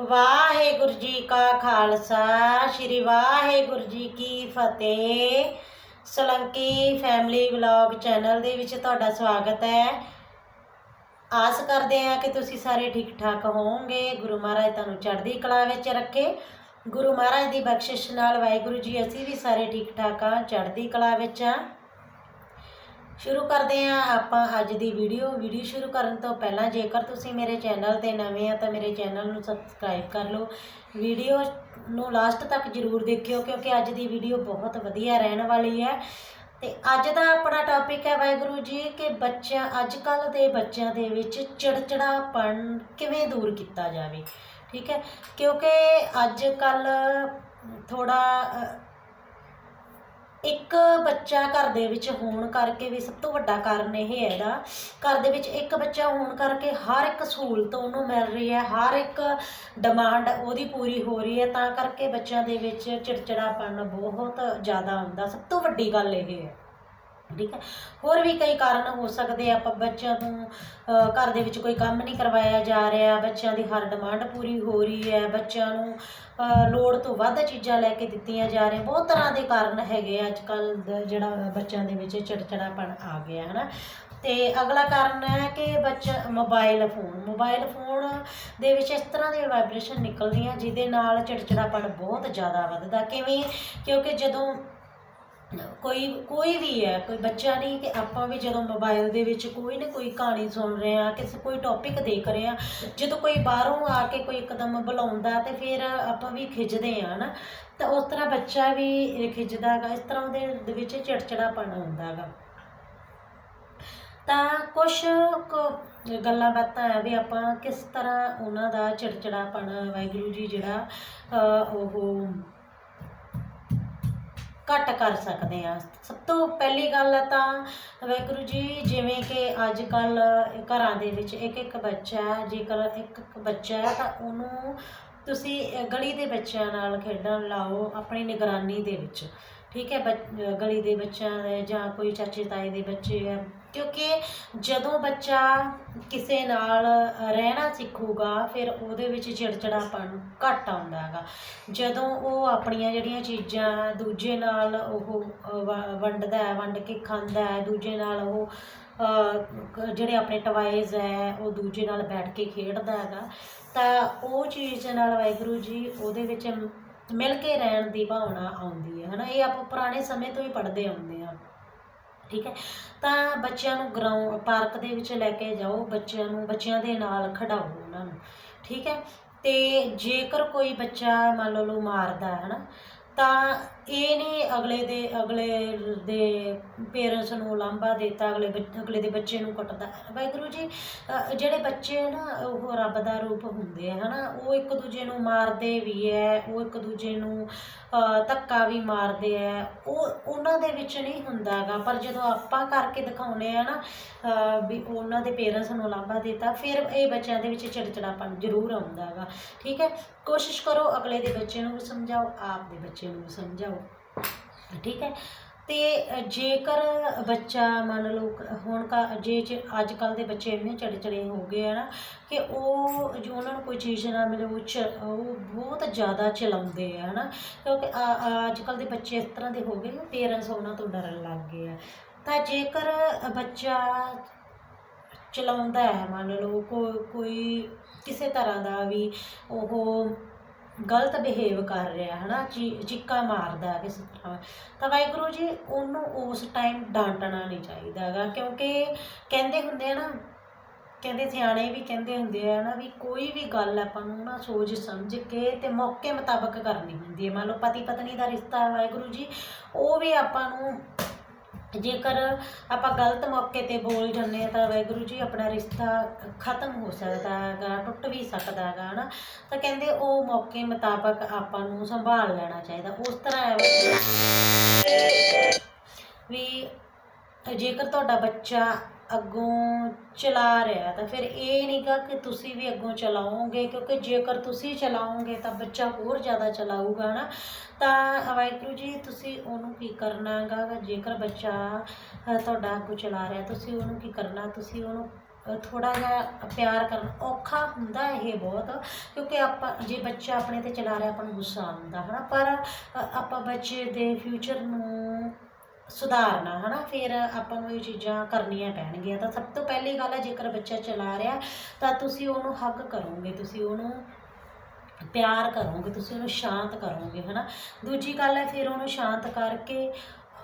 ਵਾਹਿਗੁਰੂ ਜੀ ਕਾ ਖਾਲਸਾ, ਸ੍ਰੀ ਵਾਹਿਗੁਰੂ ਜੀ ਕੀ ਫਤਿਹ। ਸਲੰਕੀ family vlog channel ਦੇ ਵਿੱਚ ਤੁਹਾਡਾ ਸਵਾਗਤ ਹੈ। ਆਸ ਕਰਦੇ ਹਾਂ ਕਿ ਤੁਸੀਂ ਸਾਰੇ ਠੀਕ ਠਾਕ ਹੋਵੋਗੇ। ਗੁਰੂ ਮਹਾਰਾਜ ਤੁਹਾਨੂੰ ਚੜ੍ਹਦੀ ਕਲਾ ਵਿੱਚ ਰੱਖੇ। ਗੁਰੂ ਮਹਾਰਾਜ ਦੀ ਬਖਸ਼ਿਸ਼ ਨਾਲ ਵਾਹਿਗੁਰੂ ਜੀ, ਅਸੀਂ ਵੀ ਸਾਰੇ ਠੀਕ ਠਾਕ ਹਾਂ, ਚੜ੍ਹਦੀ ਕਲਾ ਵਿੱਚ ਹਾਂ। ਸ਼ੁਰੂ ਕਰਦੇ ਹਾਂ ਆਪਾਂ ਅੱਜ ਦੀ ਵੀਡੀਓ। ਵੀਡੀਓ ਸ਼ੁਰੂ ਕਰਨ ਤੋਂ ਪਹਿਲਾਂ ਜੇਕਰ ਤੁਸੀਂ ਮੇਰੇ ਚੈਨਲ ਤੇ ਨਵੇਂ ਆ ਤਾਂ ਮੇਰੇ ਚੈਨਲ ਨੂੰ ਸਬਸਕ੍ਰਾਈਬ ਕਰ ਲਓ। ਵੀਡੀਓ ਨੂੰ ਲਾਸਟ ਤੱਕ ਜਰੂਰ ਦੇਖਿਓ ਕਿਉਂਕਿ ਅੱਜ ਦੀ ਵੀਡੀਓ ਬਹੁਤ ਵਧੀਆ ਰਹਿਣ ਵਾਲੀ ਹੈ। ਤੇ ਅੱਜ ਦਾ ਆਪਣਾ ਟੌਪਿਕ ਹੈ ਵਾਹਿਗੁਰੂ ਜੀ ਕਿ ਬੱਚਿਆਂ ਅੱਜ ਕੱਲ ਦੇ ਬੱਚਿਆਂ ਦੇ ਵਿੱਚ ਚਿੜਚਿੜਾਪਣ ਕਿਵੇਂ ਦੂਰ ਕੀਤਾ ਜਾਵੇ। ਠੀਕ ਹੈ? ਕਿਉਂਕਿ ਅੱਜ ਕੱਲ ਥੋੜਾ ਇੱਕ ਬੱਚਾ ਘਰ ਦੇ ਵਿੱਚ ਹੋਣ ਕਰਕੇ ਵੀ ਸਭ ਤੋਂ ਵੱਡਾ ਕਾਰਨ ਇਹ ਹੈ ਇਹਦਾ। ਘਰ ਦੇ ਵਿੱਚ ਇੱਕ ਬੱਚਾ ਹੋਣ ਕਰਕੇ ਹਰ ਇੱਕ ਸਹੂਲਤ ਉਹਨੂੰ ਮਿਲ ਰਹੀ ਹੈ, ਹਰ ਇੱਕ ਡਿਮਾਂਡ ਉਹਦੀ ਪੂਰੀ ਹੋ ਰਹੀ ਹੈ, ਤਾਂ ਕਰਕੇ ਬੱਚਿਆਂ ਦੇ ਵਿੱਚ ਚਿੜਚਿੜਾਪਣ ਬਹੁਤ ਜ਼ਿਆਦਾ ਆਉਂਦਾ। ਸਭ ਤੋਂ ਵੱਡੀ ਗੱਲ ਇਹ ਹੈ। ਠੀਕ ਹੈ। ਹੋਰ ਵੀ ਕਈ ਕਾਰਨ ਹੋ ਸਕਦੇ ਆ, ਆਪਾਂ ਬੱਚਿਆਂ ਨੂੰ ਘਰ ਦੇ ਵਿੱਚ ਕੋਈ ਕੰਮ ਨਹੀਂ ਕਰਵਾਇਆ ਜਾ ਰਿਹਾ, ਬੱਚਿਆਂ ਦੀ ਹਰ ਡਿਮਾਂਡ ਪੂਰੀ ਹੋ ਰਹੀ ਹੈ, ਬੱਚਿਆਂ ਨੂੰ ਲੋੜ ਤੋਂ ਵੱਧ ਚੀਜ਼ਾਂ ਲੈ ਕੇ ਦਿੱਤੀਆਂ ਜਾ ਰਹੀਆਂ, ਬਹੁਤ ਤਰ੍ਹਾਂ ਦੇ ਕਾਰਨ ਹੈਗੇ ਆ ਅੱਜ ਕੱਲ ਜਿਹੜਾ ਬੱਚਿਆਂ ਦੇ ਵਿੱਚ ਚਿੜਚਿੜਾਪਣ ਆ ਗਿਆ, ਹਨਾ। ਤੇ ਅਗਲਾ ਕਾਰਨ ਹੈ ਕਿ ਬੱਚਾ, ਮੋਬਾਈਲ ਫੋਨ ਮੋਬਾਈਲ ਫੋਨ ਦੇ ਵਿੱਚ ਇਸ ਤਰ੍ਹਾਂ ਦੀ ਵਾਈਬ੍ਰੇਸ਼ਨ ਨਿਕਲਦੀਆਂ ਜਿਹਦੇ ਨਾਲ ਚਿੜਚਿੜਾਪਣ ਬਹੁਤ ਜ਼ਿਆਦਾ ਵੱਧਦਾ, ਕਿਵੇਂ? ਕਿਉਂਕਿ ਜਦੋਂ ਕੋਈ ਕੋਈ ਵੀ ਹੈ, ਕੋਈ ਬੱਚਾ ਨਹੀਂ ਕਿ ਆਪਾਂ ਵੀ ਜਦੋਂ ਮੋਬਾਈਲ ਦੇ ਵਿੱਚ ਕੋਈ ਨਾ ਕੋਈ ਕਹਾਣੀ ਸੁਣ ਰਹੇ ਆ ਕਿਸੇ ਕੋਈ ਟੌਪਿਕ ਦੇਖ ਰਹੇ ਆ ਜਦੋਂ ਕੋਈ ਬਾਹਰੋਂ ਆ ਕੇ ਕੋਈ ਇੱਕਦਮ ਬੁਲਾਉਂਦਾ ਤੇ ਫਿਰ ਆਪਾਂ ਵੀ ਖਿੱਚਦੇ ਆ ਨਾ, ਤਾਂ ਉਸ ਤਰ੍ਹਾਂ ਬੱਚਾ ਵੀ ਖਿੱਚਦਾ ਹੈਗਾ, ਇਸ ਤਰ੍ਹਾਂ ਉਹਦੇ ਦੇ ਵਿੱਚ ਚਿੜਚਿੜਾਪਣ ਹੁੰਦਾ ਹੈਗਾ। ਤਾਂ ਕੁਝ ਗੱਲਾਂ ਬਾਤਾਂ ਹੈ ਵੀ ਆਪਾਂ ਕਿਸ ਤਰ੍ਹਾਂ ਉਹਨਾਂ ਦਾ ਚਿੜਚਿੜਾਪਣ, ਵਾਹਿਗੁਰੂ ਜੀ ਜਿਹੜਾ ਉਹ ਘੱਟ ਕਰ ਸਕਦੇ ਆ। ਸਭ ਤੋਂ ਪਹਿਲੀ ਗੱਲ ਤਾਂ ਵਾਹਿਗੁਰੂ ਜੀ, ਜਿਵੇਂ ਕਿ ਅੱਜ ਕੱਲ ਘਰਾਂ ਦੇ ਵਿੱਚ ਇੱਕ ਇੱਕ ਬੱਚਾ ਹੈ, ਜੇਕਰ ਇੱਕ ਇੱਕ ਬੱਚਾ ਹੈ ਤਾਂ ਉਹਨੂੰ ਤੁਸੀਂ ਗਲੀ ਦੇ ਬੱਚਿਆਂ ਨਾਲ ਖੇਡਣ ਲਾਓ ਆਪਣੀ ਨਿਗਰਾਨੀ ਦੇ ਵਿੱਚ। ਠੀਕ ਹੈ, ਬੱਚ- ਗਲੀ ਦੇ ਬੱਚਿਆਂ ਦੇ ਜਾਂ ਕੋਈ ਚਾਚੇ ਤਾਏ ਦੇ ਬੱਚੇ ਹੈ ਕਿਉਂਕਿ ਜਦੋਂ ਬੱਚਾ ਕਿਸੇ ਨਾਲ ਰਹਿਣਾ ਸਿੱਖੂਗਾ, ਫਿਰ ਉਹਦੇ ਵਿੱਚ ਚਿੜਚਿੜਾਪਣ ਘੱਟ ਆਉਂਦਾ ਹੈਗਾ। ਜਦੋਂ ਉਹ ਆਪਣੀਆਂ ਜਿਹੜੀਆਂ ਚੀਜ਼ਾਂ ਦੂਜੇ ਨਾਲ ਉਹ ਵ- ਵੰਡਦਾ ਹੈ, ਵੰਡ ਕੇ ਖਾਂਦਾ ਹੈ, ਦੂਜੇ ਨਾਲ ਉਹ ਜਿਹੜੇ ਆਪਣੇ ਟਵਾਈਜ਼ ਹੈ, ਉਹ ਦੂਜੇ ਨਾਲ ਬੈਠ ਕੇ ਖੇਡਦਾ ਹੈਗਾ, ਤਾਂ ਉਹ ਚੀਜ਼ ਨਾਲ ਵਾਹਿਗੁਰੂ ਜੀ ਉਹਦੇ ਵਿੱਚ ਮਿਲ ਕੇ ਰਹਿਣ ਦੀ ਭਾਵਨਾ ਆਉਂਦੀ ਹੈ। ਹਨਾ, ਇਹ ਆਪਾਂ ਪੁਰਾਣੇ ਸਮੇਂ ਤੋਂ ਹੀ ਪੜ੍ਹਦੇ ਆਉਂਦੇ ਆ ਠੀਕ ਹੈ? ਤਾਂ ਬੱਚਿਆਂ ਨੂੰ ਗਰਾਊਂਡ ਪਾਰਕ ਦੇ ਵਿੱਚ ਲੈ ਕੇ ਜਾਓ, ਬੱਚਿਆਂ ਨੂੰ, ਬੱਚਿਆਂ ਦੇ ਨਾਲ ਖਿਡਾਓ ਉਹਨਾਂ ਨੂੰ, ਠੀਕ ਹੈ? ਤੇ ਜੇਕਰ ਕੋਈ ਬੱਚਾ ਮੰਨ ਲਓ ਮਾਰਦਾ ਹੈ ਨਾ, ਤਾਂ ਇਹ ਨਹੀਂ ਅਗਲੇ ਦੇ ਅਗਲੇ ਦੇ ਪੇਰੈਂਟਸ ਨੂੰ ਲਾਂਭਾ ਦਿੱਤਾ, ਅਗਲੇ ਬੱਚ- ਅਗਲੇ ਦੇ ਬੱਚੇ ਨੂੰ ਕੁੱਟਦਾ ਵਾਹਿਗੁਰੂ ਜੀ ਜਿਹੜੇ ਬੱਚੇ ਨਾ ਉਹ ਰੱਬ ਦਾ ਰੂਪ ਹੁੰਦੇ ਆ ਹਨਾ ਉਹ ਇੱਕ ਦੂਜੇ ਨੂੰ ਮਾਰਦੇ ਵੀ ਹੈ, ਉਹ ਇੱਕ ਦੂਜੇ ਨੂੰ ਧੱਕਾ ਵੀ ਮਾਰਦੇ ਆ। ਉਹ, ਉਹਨਾਂ ਦੇ ਵਿੱਚ ਨਹੀਂ ਹੁੰਦਾ ਗਾ, ਪਰ ਜਦੋਂ ਆਪਾਂ ਕਰਕੇ ਦਿਖਾਉਨੇ ਆ ਨਾ ਵੀ ਉਹਨਾਂ ਦੇ ਪੇਰੈਂਟਸ ਨੂੰ ਲਾਂਭਾ ਦਿੱਤਾ, ਫਿਰ ਇਹ ਬੱਚਿਆਂ ਦੇ ਵਿੱਚ ਚਿੜਚਿੜਾਪਣ ਜ਼ਰੂਰ ਆਉਂਦਾ ਗਾ। ਠੀਕ ਹੈ? ਕੋਸ਼ਿਸ਼ ਕਰੋ ਅਗਲੇ ਦੇ ਬੱਚੇ ਨੂੰ ਵੀ ਸਮਝਾਓ, ਆਪ ਦੇ ਬੱਚੇ ਨੂੰ ਵੀ ਸਮਝਾਓ। ਠੀਕ ਹੈ? ਤੇ ਜੇਕਰ ਬੱਚਾ ਮੰਨ ਲਓ ਹੁਣ ਕਾ ਜੇ ਚ ਅੱਜ ਕੱਲ ਦੇ ਬੱਚੇ ਇੰਨੇ ਚੜਚੜੇ ਹੋ ਗਏ ਆ ਨਾ ਕਿ ਉਹ ਜੋ ਉਹਨਾਂ ਨੂੰ ਕੋਈ ਚੀਜ਼ ਨਾ ਮਿਲੇ, ਉਹ ਚ ਉਹ ਬਹੁਤ ਜ਼ਿਆਦਾ ਚਲਾਉਂਦੇ ਆ ਨਾ ਕਿਉਂਕਿ ਅੱਜ ਕੱਲ ਦੇ ਬੱਚੇ ਇਸ ਤਰ੍ਹਾਂ ਦੇ ਹੋ ਗਏ ਪੇਰੈਂਟਸ ਉਹਨਾਂ ਤੋਂ ਡਰਨ ਲੱਗ ਗਏ ਆ। ਤਾਂ ਜੇਕਰ ਬੱਚਾ ਚਲਾਉਂਦਾ ਹੈ, ਮੰਨ ਲਓ ਕੋ ਕੋਈ ਕਿਸੇ ਤਰ੍ਹਾਂ ਦਾ ਵੀ ਉਹ ਗਲਤ ਬਿਹੇਵ ਕਰ ਰਿਹਾ ਹੈ ਨਾ ਚੀ, ਚੀਕਾ ਮਾਰਦਾ ਕਿਸੇ ਤਰ੍ਹਾਂ। ਤਾਂ ਵਾਹਿਗੁਰੂ ਜੀ, ਉਹਨੂੰ ਉਸ ਟਾਈਮ ਡਾਂਟਣਾ ਨਹੀਂ ਚਾਹੀਦਾ ਹੈਗਾ, ਕਿਉਂਕਿ ਕਹਿੰਦੇ ਹੁੰਦੇ ਆ ਨਾ, ਕਹਿੰਦੇ ਸਿਆਣੇ ਵੀ ਕਹਿੰਦੇ ਹੁੰਦੇ ਆ ਨਾ ਵੀ ਕੋਈ ਵੀ ਗੱਲ ਆਪਾਂ ਨੂੰ ਨਾ ਸੋਚ ਸਮਝ ਕੇ ਤੇ ਮੌਕੇ ਮੁਤਾਬਕ ਕਰਨੀ ਹੁੰਦੀ ਹੈ। ਮੰਨ ਲਓ ਪਤੀ ਪਤਨੀ ਦਾ ਰਿਸ਼ਤਾ ਵਾਹਿਗੁਰੂ ਜੀ, ਉਹ ਵੀ ਆਪਾਂ ਨੂੰ ਜੇਕਰ ਆਪਾਂ ਗਲਤ ਮੌਕੇ ਤੇ ਬੋਲ ਜਾਂਦੇ ਹਾਂ ਤਾਂ ਵਾਹਿਗੁਰੂ ਜੀ ਆਪਣਾ ਰਿਸ਼ਤਾ ਖਤਮ ਹੋ ਸਕਦਾ ਹੈਗਾ, ਟੁੱਟ ਵੀ ਸਕਦਾ ਹੈਗਾ, ਹਨਾ? ਤਾਂ ਕਹਿੰਦੇ ਉਹ ਮੌਕੇ ਮੁਤਾਬਕ ਆਪਾਂ ਨੂੰ ਸੰਭਾਲ ਲੈਣਾ ਚਾਹੀਦਾ। ਉਸ ਤਰ੍ਹਾਂ ਵੀ ਜੇਕਰ ਤੁਹਾਡਾ ਬੱਚਾ ਅੱਗੋਂ ਚਲਾ ਰਿਹਾ ਤਾਂ ਫਿਰ ਇਹ ਨਹੀਂਗਾ ਕਿ ਤੁਸੀਂ ਵੀ ਅੱਗੋਂ ਚਲਾਓਗੇ, ਕਿਉਂਕਿ ਜੇਕਰ ਤੁਸੀਂ ਚਲਾਓਗੇ ਤਾਂ ਬੱਚਾ ਹੋਰ ਜ਼ਿਆਦਾ ਚਲਾਊਗਾ ਨਾ ਤਾਂ ਵਾਹਿਗੁਰੂ ਜੀ, ਤੁਸੀਂ ਉਹਨੂੰ ਕੀ ਕਰਨਾ ਗਾ? ਜੇਕਰ ਬੱਚਾ ਤੁਹਾਡਾ ਅੱਗੋਂ ਚਲਾ ਰਿਹਾ, ਤੁਸੀਂ ਉਹਨੂੰ ਕੀ ਕਰਨਾ? ਤੁਸੀਂ ਉਹਨੂੰ ਥੋੜਾ ਜਿਹਾ ਪਿਆਰ ਕਰਨਾ ਔਖਾ ਹੁੰਦਾ ਇਹ ਬਹੁਤ, ਕਿਉਂਕਿ ਆਪਾਂ, ਜੇ ਬੱਚਾ ਆਪਣੇ ਤੇ ਚਲਾ ਰਿਹਾ, ਆਪਾਂ ਨੂੰ ਗੁੱਸਾ ਆਉਂਦਾ, ਹਨਾ? ਪਰ ਆਪਾਂ ਬੱਚੇ ਦੇ ਫਿਊਚਰ ਨੂੰ ਸੁਧਾਰਨਾ, ਹਨਾ? ਫਿਰ ਆਪਾਂ ਨੂੰ ਇਹ ਚੀਜ਼ਾਂ ਕਰਨੀਆਂ ਪੈਣਗੀਆਂ। ਤਾਂ ਸਭ ਤੋਂ ਪਹਿਲੀ ਗੱਲ ਹੈ, ਜੇਕਰ ਬੱਚਾ ਚਲਾ ਰਿਹਾ ਤਾਂ ਤੁਸੀਂ ਉਹਨੂੰ ਹੱਗ ਕਰੋਗੇ, ਤੁਸੀਂ ਉਹਨੂੰ ਪਿਆਰ ਕਰੋਗੇ, ਤੁਸੀਂ ਉਹਨੂੰ ਸ਼ਾਂਤ ਕਰੋਗੇ, ਹਨਾ? ਦੂਜੀ ਗੱਲ ਹੈ, ਫਿਰ ਉਹਨੂੰ ਸ਼ਾਂਤ ਕਰਕੇ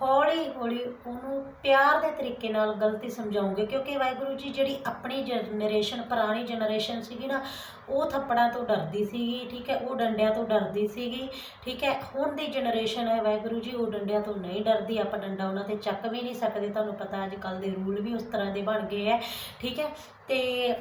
ਹੌਲੀ ਹੌਲੀ ਉਹਨੂੰ ਪਿਆਰ ਦੇ ਤਰੀਕੇ ਨਾਲ ਗਲਤੀ ਸਮਝਾਉਂਗੇ, ਕਿਉਂਕਿ ਵਾਹਿਗੁਰੂ ਜੀ ਜਿਹੜੀ ਆਪਣੀ ਜਨਰੇਸ਼ਨ ਪੁਰਾਣੀ ਜਨਰੇਸ਼ਨ ਸੀਗੀ ਨਾ, ਉਹ ਥੱਪੜਾਂ ਤੋਂ ਡਰਦੀ ਸੀਗੀ, ਠੀਕ ਹੈ, ਉਹ ਡੰਡਿਆਂ ਤੋਂ ਡਰਦੀ ਸੀਗੀ, ਠੀਕ ਹੈ, ਹੁਣ ਦੀ ਜਨਰੇਸ਼ਨ ਹੈ ਵਾਹਿਗੁਰੂ ਜੀ, ਉਹ ਡੰਡਿਆਂ ਤੋਂ ਨਹੀਂ ਡਰਦੀ, ਆਪਾਂ ਡੰਡਾ ਉਹਨਾਂ ਤੇ ਚੱਕ ਵੀ ਨਹੀਂ ਸਕਦੇ, ਤੁਹਾਨੂੰ ਪਤਾ ਅੱਜ ਕੱਲ ਦੇ ਰੂਲ ਵੀ ਉਸ ਤਰ੍ਹਾਂ ਦੇ ਬਣ ਗਏ ਹੈ, ਠੀਕ ਹੈ, ਤੇ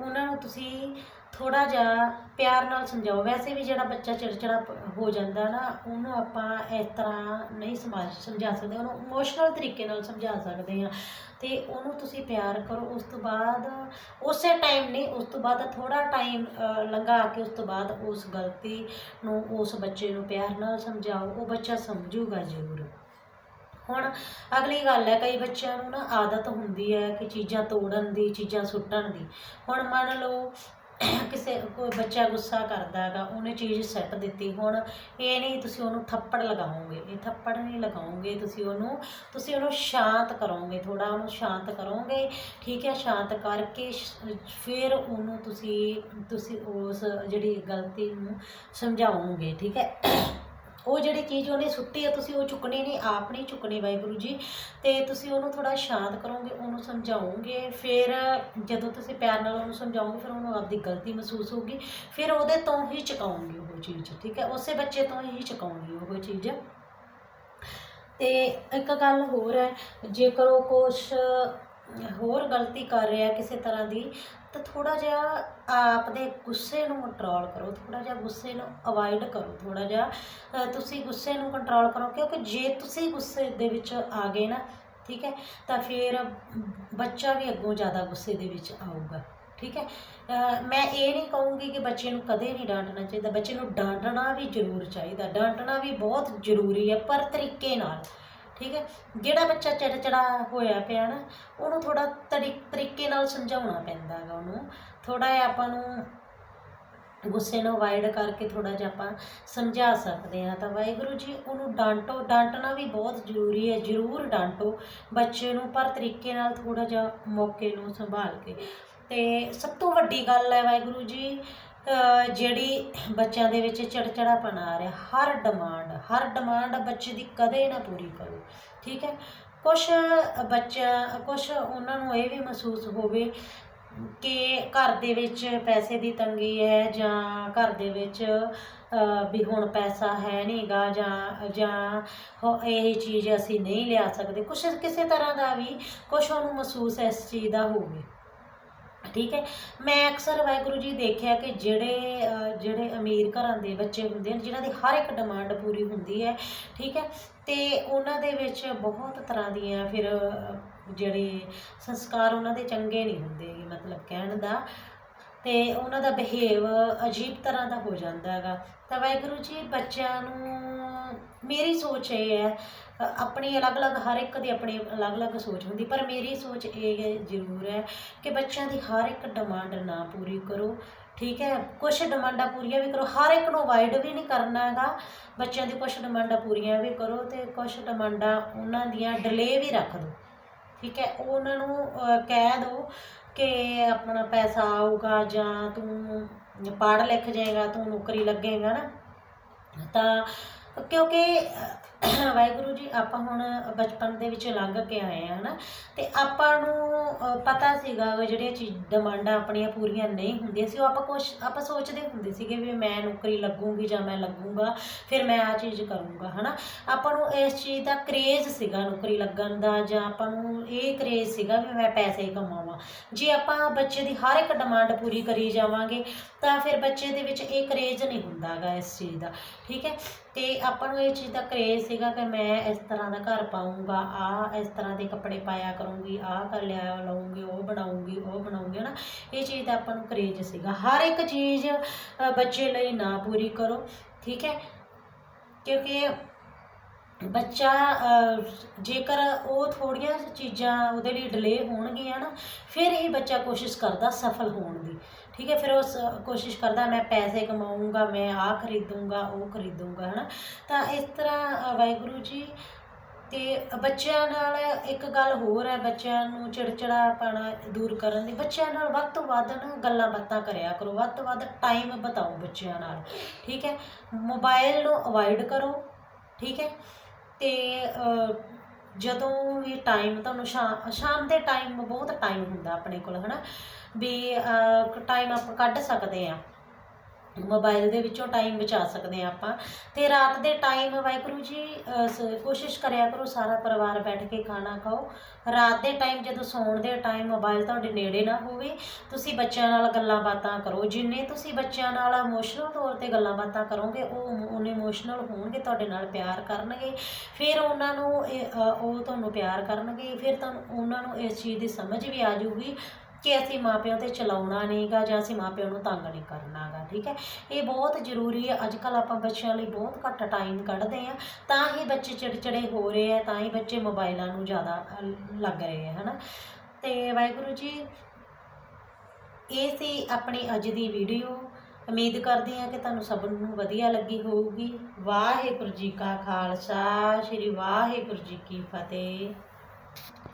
ਉਹਨਾਂ ਨੂੰ ਤੁਸੀਂ ਥੋੜਾ ਜਿਹਾ ਪਿਆਰ ਨਾਲ ਸਮਝਾਓ। ਵੈਸੇ ਵੀ ਜਿਹੜਾ ਬੱਚਾ ਚਿੜਚਿੜਾ ਪ- ਹੋ ਜਾਂਦਾ ਨਾ, ਉਹਨੂੰ ਆਪਾਂ ਇਸ ਤਰ੍ਹਾਂ ਨਹੀਂ ਸਮਝ, ਸਮਝਾ ਸਕਦੇ। ਉਹਨੂੰ ਇਮੋਸ਼ਨਲ ਤਰੀਕੇ ਨਾਲ ਸਮਝਾ ਸਕਦੇ ਹਾਂ। ਤੇ ਉਹਨੂੰ ਤੁਸੀਂ ਪਿਆਰ ਕਰੋ। ਉਸ ਤੋਂ ਬਾਅਦ, ਉਸੇ ਟਾਈਮ ਨਹੀਂ, ਉਸ ਤੋਂ ਬਾਅਦ ਥੋੜਾ ਟਾਈਮ ਲੰਘਾ ਕੇ ਉਸ ਤੋਂ ਬਾਅਦ ਉਸ ਗਲਤੀ ਨੂੰ, ਉਸ ਬੱਚੇ ਨੂੰ ਪਿਆਰ ਨਾਲ ਸਮਝਾਓ। ਉਹ ਬੱਚਾ ਸਮਝੂਗਾ ਜ਼ਰੂਰ। ਹੁਣ ਅਗਲੀ ਗੱਲ ਹੈ, ਕਈ ਬੱਚਿਆਂ ਨੂੰ ਨਾ ਆਦਤ ਹੁੰਦੀ ਹੈ ਕਿ ਚੀਜ਼ਾਂ ਤੋੜਨ ਦੀ, ਚੀਜ਼ਾਂ ਸੁੱਟਣ ਦੀ। ਹੁਣ ਮੰਨ ਲਓ ਕਿਸੇ ਕੋਈ ਬੱਚਾ ਗੁੱਸਾ ਕਰਦਾ ਹੈਗਾ, ਉਹਨੇ ਚੀਜ਼ ਸੱਟ ਦਿੱਤੀ, ਹੁਣ ਇਹ ਨਹੀਂ ਤੁਸੀਂ ਉਹਨੂੰ ਥੱਪੜ ਲਗਾਓਗੇ, ਇਹ ਥੱਪੜ ਨਹੀਂ ਲਗਾਓਗੇ ਤੁਸੀਂ ਉਹਨੂੰ ਤੁਸੀਂ ਉਹਨੂੰ ਸ਼ਾਂਤ ਕਰੋਗੇ ਥੋੜਾ ਉਹਨੂੰ ਸ਼ਾਂਤ ਕਰੋਗੇ, ਠੀਕ ਹੈ, ਸ਼ਾਂਤ ਕਰਕੇ ਫਿਰ ਉਹਨੂੰ ਤੁਸੀਂ ਤੁਸੀਂ ਉਸ ਜਿਹੜੀ ਗਲਤੀ ਨੂੰ ਸਮਝਾਓਗੇ, ਠੀਕ ਹੈ। ਉਹ ਜਿਹੜੀ ਚੀਜ਼ ਉਹਨੇ ਸੁੱਟੀ ਹੈ ਤੁਸੀਂ ਉਹ ਚੁੱਕਣੀ ਨਹੀਂ, ਆਪ ਨਹੀਂ ਚੁੱਕਣੀ ਵਾਹਿਗੁਰੂ ਜੀ। ਤੇ ਤੁਸੀਂ ਉਹਨੂੰ ਥੋੜਾ ਸ਼ਾਂਤ ਕਰੋਗੇ, ਉਹਨੂੰ ਸਮਝਾਓਗੇ, ਫਿਰ ਜਦੋਂ ਤੁਸੀਂ ਪਿਆਰ ਨਾਲ ਉਹਨੂੰ ਸਮਝਾਓਗੇ, ਫਿਰ ਉਹਨੂੰ ਆਪਦੀ ਗਲਤੀ ਮਹਿਸੂਸ ਹੋਊਗੀ, ਫਿਰ ਉਹਦੇ ਤੋਂ ਹੀ ਚੁਕਾਉਂਗੇ ਉਹ ਚੀਜ਼, ਠੀਕ ਹੈ? ਉਸੇ ਬੱਚੇ ਤੋਂ ਹੀ ਚੁਕਾਉਂਗੇ ਉਹ ਚੀਜ਼। ਤੇ ਇੱਕ ਗੱਲ ਹੋਰ ਹੈ, ਜੇਕਰ ਉਹ ਕੁਛ ਹੋਰ ਗਲਤੀ ਕਰ ਰਿਹਾ ਕਿਸੇ ਤਰ੍ਹਾਂ ਦੀ ਤਾਂ ਥੋੜਾ ਜਿਹਾ ਆਪ ਦੇ ਗੁੱਸੇ ਨੂੰ ਕੰਟਰੋਲ ਕਰੋ ਥੋੜਾ ਜਿਹਾ ਗੁੱਸੇ ਨੂੰ ਅਵਾਇਡ ਕਰੋ ਥੋੜਾ ਜਿਹਾ ਤੁਸੀਂ ਗੁੱਸੇ ਨੂੰ ਕੰਟਰੋਲ ਕਰੋ, ਕਿਉਂਕਿ ਜੇ ਤੁਸੀਂ ਗੁੱਸੇ ਦੇ ਵਿੱਚ ਆ ਗਏ ਨਾ, ਠੀਕ ਹੈ, ਤਾਂ ਫਿਰ ਬੱਚਾ ਵੀ ਅੱਗੋਂ ਜ਼ਿਆਦਾ ਗੁੱਸੇ ਦੇ ਵਿੱਚ ਆਊਗਾ, ਠੀਕ ਹੈ। ਮੈਂ ਇਹ ਨਹੀਂ ਕਹੂੰਗੀ ਕਿ ਬੱਚੇ ਨੂੰ ਕਦੇ ਨਹੀਂ ਡਾਂਟਣਾ ਚਾਹੀਦਾ, ਬੱਚੇ ਨੂੰ ਡਾਂਟਣਾ ਵੀ ਜ਼ਰੂਰ ਚਾਹੀਦਾ, ਡਾਂਟਣਾ ਵੀ ਬਹੁਤ ਜ਼ਰੂਰੀ ਹੈ, ਪਰ ਤਰੀਕੇ ਨਾਲ। ਠੀਕ ਹੈ? ਜਿਹੜਾ ਬੱਚਾ ਚਿੜਚਿੜਾ ਹੋਇਆ ਪਿਆ ਨਾ, ਉਹਨੂੰ ਥੋੜਾ ਤਰੀਕੇ ਨਾਲ ਸਮਝਾਉਣਾ ਪੈਂਦਾ ਹੈਗਾ ਉਹਨੂੰ। ਥੋੜਾ ਜਿਹਾ ਆਪਾਂ ਨੂੰ ਗੁੱਸੇ ਨੂੰ ਅਵਾਇਡ ਕਰਕੇ ਥੋੜਾ ਜਿਹਾ ਆਪਾਂ ਸਮਝਾ ਸਕਦੇ ਹਾਂ। ਤਾਂ ਵਾਹਿਗੁਰੂ ਜੀ, ਉਹਨੂੰ ਡਾਂਟੋ। ਡਾਂਟਣਾ ਵੀ ਬਹੁਤ ਜ਼ਰੂਰੀ ਹੈ, ਜ਼ਰੂਰ ਡਾਂਟੋ ਬੱਚੇ ਨੂੰ, ਪਰ ਤਰੀਕੇ ਨਾਲ ਥੋੜਾ ਜਿਹਾ ਮੌਕੇ ਨੂੰ ਸੰਭਾਲ ਕੇ। ਤੇ ਸਭ ਤੋਂ ਵੱਡੀ ਗੱਲ ਹੈ ਵਾਹਿਗੁਰੂ ਜੀ ਜਿਹੜੀ ਬੱਚਿਆਂ ਦੇ ਵਿੱਚ ਚਿੜਚਿੜਾਪਣ ਆ ਰਿਹਾ, ਹਰ ਡਿਮਾਂਡ ਹਰ ਡਿਮਾਂਡ ਬੱਚੇ ਦੀ ਕਦੇ ਨਾ ਪੂਰੀ ਕਰੋ, ਠੀਕ ਹੈ? ਕੁਛ ਬੱਚਾ ਕੁਛ ਉਹਨਾਂ ਨੂੰ ਇਹ ਵੀ ਮਹਿਸੂਸ ਹੋਵੇ ਕਿ ਘਰ ਦੇ ਵਿੱਚ ਪੈਸੇ ਦੀ ਤੰਗੀ ਹੈ ਜਾਂ ਘਰ ਦੇ ਵਿੱਚ ਵੀ ਹੁਣ ਪੈਸਾ ਹੈ ਨਹੀਂਗਾ ਜਾਂ ਜਾਂ ਇਹ ਚੀਜ਼ ਅਸੀਂ ਨਹੀਂ ਲਿਆ ਸਕਦੇ, ਕੁਛ ਕਿਸੇ ਤਰ੍ਹਾਂ ਦਾ ਵੀ ਕੁਛ ਉਹਨੂੰ ਮਹਿਸੂਸ ਇਸ ਚੀਜ਼ ਦਾ ਹੋਵੇ। ਠੀਕ ਹੈ। ਮੈਂ ਅਕਸਰ ਵਾਹਿਗੁਰੂ ਜੀ ਦੇਖਿਆ ਕਿ ਜਿਹੜੇ ਜਿਹੜੇ ਅਮੀਰ ਘਰਾਂ ਦੇ ਬੱਚੇ ਹੁੰਦੇ ਨੇ ਜਿਨ੍ਹਾਂ ਦੀ ਹਰ ਇੱਕ ਡਿਮਾਂਡ ਪੂਰੀ ਹੁੰਦੀ ਹੈ, ਠੀਕ ਹੈ, ਤੇ ਉਹਨਾਂ ਦੇ ਵਿੱਚ ਬਹੁਤ ਤਰ੍ਹਾਂ ਦੀਆਂ ਫਿਰ ਜਿਹੜੇ ਸੰਸਕਾਰ ਉਹਨਾਂ ਦੇ ਚੰਗੇ ਨਹੀਂ ਹੁੰਦੇ ਮਤਲਬ ਕਹਿਣ ਦਾ। ਤੇ ਉਹਨਾਂ ਦਾ ਬਿਹੇਵ ਅਜੀਬ ਤਰ੍ਹਾਂ ਦਾ ਹੋ ਜਾਂਦਾ ਹੈਗਾ। ਤਾਂ ਵਾਹਿਗੁਰੂ ਜੀ ਬੱਚਿਆਂ ਨੂੰ ਮੇਰੀ ਸੋਚ ਇਹ ਹੈ ਆਪਣੀ ਅਲੱਗ-ਅਲੱਗ, ਹਰ ਇੱਕ ਦੀ ਆਪਣੀ ਅਲੱਗ-ਅਲੱਗ ਸੋਚ ਹੁੰਦੀ, ਪਰ ਮੇਰੀ ਸੋਚ ਇਹ ਜ਼ਰੂਰ ਹੈ ਕਿ ਬੱਚਿਆਂ ਦੀ ਹਰ ਇੱਕ ਡਿਮਾਂਡ ਨਾ ਪੂਰੀ ਕਰੋ, ਠੀਕ ਹੈ? ਕੁਝ ਡਿਮਾਂਡਾਂ ਪੂਰੀਆਂ ਵੀ ਕਰੋ, ਹਰ ਇੱਕ ਨੂੰ ਅਵਾਇਡ ਵੀ ਨਹੀਂ ਕਰਨਾ ਹੈਗਾ, ਬੱਚਿਆਂ ਦੀ ਕੁਝ ਡਿਮਾਂਡਾਂ ਪੂਰੀਆਂ ਵੀ ਕਰੋ ਤੇ ਕੁਝ ਡਿਮਾਂਡਾਂ ਉਹਨਾਂ ਦੀਆਂ ਡਿਲੇ ਵੀ ਰੱਖ ਦਿਓ, ਠੀਕ ਹੈ? ਉਹ ਉਹਨਾਂ ਨੂੰ ਕਹਿ ਦਿਓ ਕਿ ਆਪਣਾ ਪੈਸਾ ਆਊਗਾ ਜਾਂ ਤੂੰ ਪੜ੍ਹ ਲਿਖ ਜਾਏਗਾ, ਤੂੰ ਨੌਕਰੀ ਲੱਗੇਗਾ ਨਾ, ਤਾਂ ਕਿਉਂਕਿ ਵਾਹਿਗੁਰੂ ਜੀ, ਆਪਾਂ ਹੁਣ ਬਚਪਨ ਦੇ ਵਿੱਚ ਲੰਘ ਕੇ ਆਏ ਆ ਹਨਾ? ਤੇ ਆਪਾਂ ਨੂੰ ਪਤਾ ਸੀਗਾ ਵੀ ਜਿਹੜੀਆਂ ਚੀਜ਼ ਡਿਮਾਂਡਾਂ ਆਪਣੀਆਂ ਪੂਰੀਆਂ ਨਹੀਂ ਹੁੰਦੀਆਂ ਸੀ, ਉਹ ਆਪਾਂ ਕੁਛ, ਆਪਾਂ ਸੋਚਦੇ ਹੁੰਦੇ ਸੀਗੇ ਵੀ ਮੈਂ ਨੌਕਰੀ ਲੱਗੂੰਗੀ ਜਾਂ ਮੈਂ ਲੱਗੂੰਗਾ, ਫਿਰ ਮੈਂ ਆ ਚੀਜ਼ ਕਰੂੰਗਾ, ਹਨਾ? ਆਪਾਂ ਨੂੰ ਇਸ ਚੀਜ਼ ਦਾ ਕਰੇਜ਼ ਸੀਗਾ ਨੌਕਰੀ ਲੱਗਣ ਦਾ, ਜਾਂ ਆਪਾਂ ਨੂੰ ਇਹ ਕਰੇਜ਼ ਸੀਗਾ ਵੀ ਮੈਂ ਪੈਸੇ ਕਮਾਵਾਂ। ਜੇ ਆਪਾਂ ਬੱਚੇ ਦੀ ਹਰ ਇੱਕ ਡਿਮਾਂਡ ਪੂਰੀ ਕਰੀ ਜਾਵਾਂਗੇ, ਤਾਂ ਫਿਰ ਬੱਚੇ ਦੇ ਵਿੱਚ ਇਹ ਕਰੇਜ਼ ਨਹੀਂ ਹੁੰਦਾਗਾ ਇਸ ਚੀਜ਼ ਦਾ, ਠੀਕ ਹੈ? ਤੇ ਆਪਾਂ ਨੂੰ ਇਹ ਚੀਜ਼ ਦਾ ਕਰੇਜ਼ ਸੀਗਾ ਕਿ ਮੈਂ ਇਸ ਤਰ੍ਹਾਂ ਦਾ ਘਰ ਪਾਉਂਗਾ ਆ ਇਸ ਤਰ੍ਹਾਂ ਦੇ ਕੱਪੜੇ ਪਾਇਆ ਕਰੂੰਗੀ ਆ ਕਰ ਲਿਆ ਲਵਾਂਗੀ ਉਹ ਬਣਾਉਂਗੀ ਉਹ ਬਣਾਉਂਗੀ ਨਾ ਇਹ ਚੀਜ਼ ਦਾ ਆਪਾਂ ਨੂੰ ਕਰੇਜ਼ ਸੀਗਾ। ਹਰ ਇੱਕ ਚੀਜ਼ ਬੱਚੇ ਲਈ ਨਾ ਪੂਰੀ ਕਰੋ, ਠੀਕ ਹੈ? ਕਿਉਂਕਿ ਬੱਚਾ ਜੇਕਰ ਉਹ ਥੋੜੀਆਂ ਚੀਜ਼ਾਂ ਉਹਦੇ ਲਈ ਡਿਲੇ ਹੋਣਗੀਆਂ ਨਾ, ਫਿਰ ਹੀ ਬੱਚਾ ਕੋਸ਼ਿਸ਼ ਕਰਦਾ ਸਫਲ ਹੋਣ ਦੀ। ਠੀਕ ਹੈ, ਫਿਰ ਉਹ ਸ- ਕੋਸ਼ਿਸ਼ ਕਰਦਾ ਮੈਂ ਪੈਸੇ ਕਮਾਊਂਗਾ, ਮੈਂ ਆਹ ਖਰੀਦੂੰਗਾ, ਉਹ ਖਰੀਦੂੰਗਾ, ਹਨਾ। ਤਾਂ ਇਸ ਤਰ੍ਹਾਂ ਵਾਹਿਗੁਰੂ ਜੀ, ਤੇ ਬੱਚਿਆਂ ਨਾਲ ਇੱਕ ਗੱਲ ਹੋਰ ਹੈ, ਬੱਚਿਆਂ ਨੂੰ ਚਿੜਚਿੜਾ ਚਿੜਚਿੜਾਪਣਾ ਦੂਰ ਕਰਨ ਦੀ। ਬੱਚਿਆਂ ਨਾਲ ਵੱਧ ਤੋਂ ਵੱਧ ਨਾ ਗੱਲਾਂ ਬਾਤਾਂ ਕਰਿਆ ਕਰੋ, ਵੱਧ ਤੋਂ ਵੱਧ ਟਾਈਮ ਬਿਤਾਓ ਬੱਚਿਆਂ ਨਾਲ, ਠੀਕ ਹੈ। ਮੋਬਾਈਲ ਨੂੰ ਅਵੋਇਡ ਕਰੋ, ਠੀਕ ਹੈ। ਤੇ ਜਦੋਂ ਵੀ ਟਾਈਮ ਤੁਹਾਨੂੰ ਸ਼ਾਮ ਸ਼ਾਮ ਦੇ ਟਾਈਮ ਬਹੁਤ ਟਾਈਮ ਹੁੰਦਾ ਆਪਣੇ ਕੋਲ, ਹਨਾ? ਵੀ ਟਾਈਮ ਆਪਾਂ ਕੱਢ ਸਕਦੇ ਆ ਮੋਬਾਈਲ ਦੇ ਵਿੱਚੋਂ ਟਾਈਮ ਬਚਾ ਸਕਦੇ ਆ ਆਪਾਂ। ਤੇ ਰਾਤ ਦੇ ਟਾਈਮ ਵਾਹਿਗੁਰੂ ਜੀ ਕੋਸ਼ਿਸ਼ ਕਰਿਆ ਕਰੋ ਸਾਰਾ ਪਰਿਵਾਰ ਬੈਠ ਕੇ ਖਾਣਾ ਖਾਓ। ਰਾਤ ਦੇ ਟਾਈਮ ਜਦੋਂ ਸੌਣ ਦੇ ਟਾਈਮ ਮੋਬਾਈਲ ਤੁਹਾਡੇ ਨੇੜੇ ਨਾ ਹੋਵੇ, ਤੁਸੀਂ ਬੱਚਿਆਂ ਨਾਲ ਗੱਲਾਂ ਬਾਤਾਂ ਕਰੋ। ਜਿੰਨੇ ਤੁਸੀਂ ਬੱਚਿਆਂ ਨਾਲ ਇਮੋਸ਼ਨਲ ਤੌਰ ਤੇ ਗੱਲਾਂ ਬਾਤਾਂ ਕਰੋਗੇ, ਉਹ ਉਹਨੇ ਇਮੋਸ਼ਨਲ ਹੋਣਗੇ, ਤੁਹਾਡੇ ਨਾਲ ਪਿਆਰ ਕਰਨਗੇ। ਫਿਰ ਉਹਨਾਂ ਨੂੰ ਉਹ ਤੁਹਾਨੂੰ ਪਿਆਰ ਕਰਨਗੇ। ਫਿਰ ਤੁਹਾਨੂੰ, ਉਹਨਾਂ ਨੂੰ ਇਸ ਚੀਜ਼ ਦੀ ਸਮਝ ਵੀ ਆ ਜਾਊਗੀ। ਕਿ ਅਸੀਂ ਮਾਪਿਆਂ ਤੇ ਚਲਾਉਣਾ ਨਹੀਂਗਾ ਜਾਂ ਅਸੀਂ ਮਾਪਿਆਂ ਨੂੰ ਤੰਗ ਨਹੀਂ ਕਰਨਾਗਾ, ਠੀਕ ਹੈ? ਇਹ ਬਹੁਤ ਜ਼ਰੂਰੀ ਹੈ। ਅੱਜ ਕੱਲ ਆਪਾਂ ਬੱਚਿਆਂ ਲਈ ਬਹੁਤ ਘੱਟ ਟਾਈਮ ਕੱਢਦੇ ਆ ਤਾਂ ਹੀ ਬੱਚੇ ਚਿੜਚਿੜੇ ਹੋ ਰਹੇ ਆ ਤਾਂ ਹੀ ਬੱਚੇ ਮੋਬਾਈਲਾਂ ਨੂੰ ਜ਼ਿਆਦਾ ਲੱਗ ਰਹੇ ਆ ਹਨਾ? ਤੇ ਵਾਹਿਗੁਰੂ ਜੀ, ਇਹ ਸੀ ਆਪਣੀ ਅੱਜ ਦੀ ਵੀਡੀਓ ਉਮੀਦ ਕਰਦੇ ਹਾਂ ਕਿ ਤੁਹਾਨੂੰ ਸਭ ਨੂੰ ਵਧੀਆ ਲੱਗੀ ਹੋਊਗੀ। ਵਾਹਿਗੁਰੂ ਜੀ ਕਾ ਖਾਲਸਾ, ਸ੍ਰੀ ਵਾਹਿਗੁਰੂ ਜੀ ਕੀ ਫਤਿਹ।